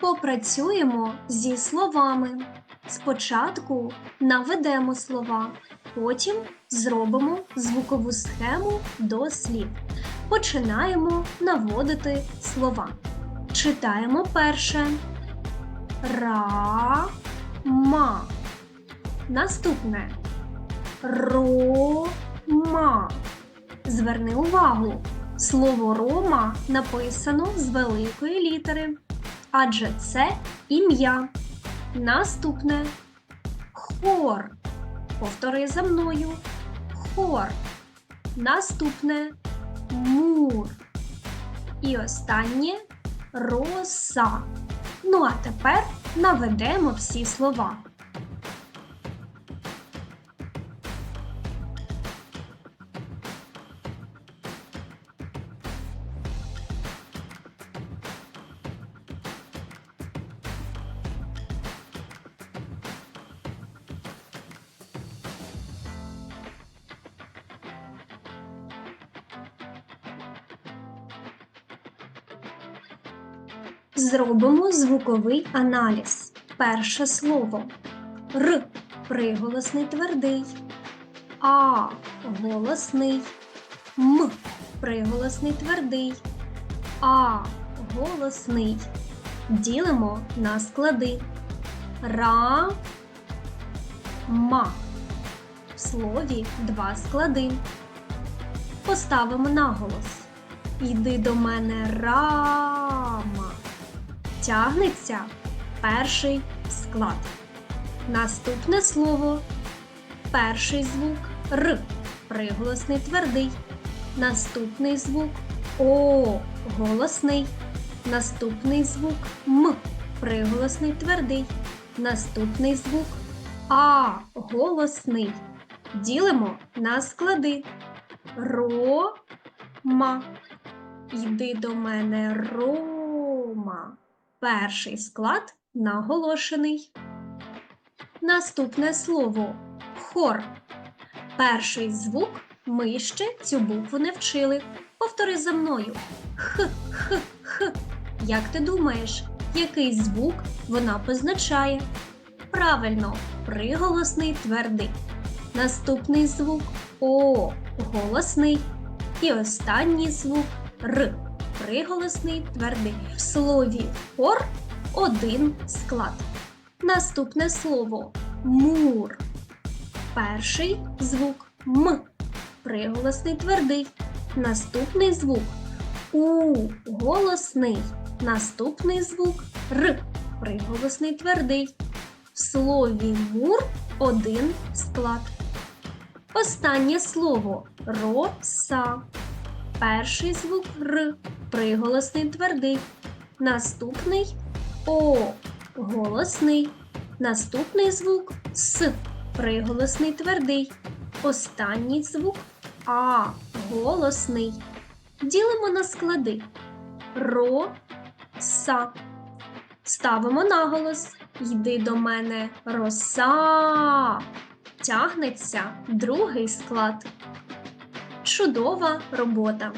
Попрацюємо зі словами. Спочатку наведемо слова, потім зробимо звукову схему до слів. Починаємо наводити слова. Читаємо перше. Ра-ма. Наступне. Рома. Зверни увагу. Слово Рома написано з великої літери, адже це ім'я. Наступне хор. Повтори за мною. Хор. Наступне мур. І останнє роса. Ну а тепер наведемо всі слова. Зробимо звуковий аналіз. Перше слово Р приголосний твердий, А голосний, М приголосний твердий, А голосний. Ділимо на склади. Ра ма. В слові два склади. Поставимо наголос. Йди до мене рама тягнеться перший склад. Наступне слово перший звук Р. Приголосний твердий. Наступний звук О. Голосний. Наступний звук М. Приголосний твердий. Наступний звук А. Голосний. Ділимо на склади. Ро. Ма. Йди до мене Рома. Перший склад наголошений. Наступне слово хор. Перший звук ми ще цю букву не вчили. Повтори за мною. Х, х, х. Як ти думаєш, який звук вона позначає? Правильно, приголосний твердий. Наступний звук О голосний. І останній звук Р приголосний твердий. В слові хор один склад. Наступне слово мур. Перший звук М. Приголосний твердий. Наступний звук У. Голосний. Наступний звук Р. Приголосний твердий. В слові мур один склад. Останнє слово роса. Перший звук Р. Приголосний твердий. Наступний О. Голосний. Наступний звук С. Приголосний твердий. Останній звук А. Голосний. Ділимо на склади. Ро. Са. Ставимо наголос. Йди до мене роса. Тягнеться другий склад. Чудова робота!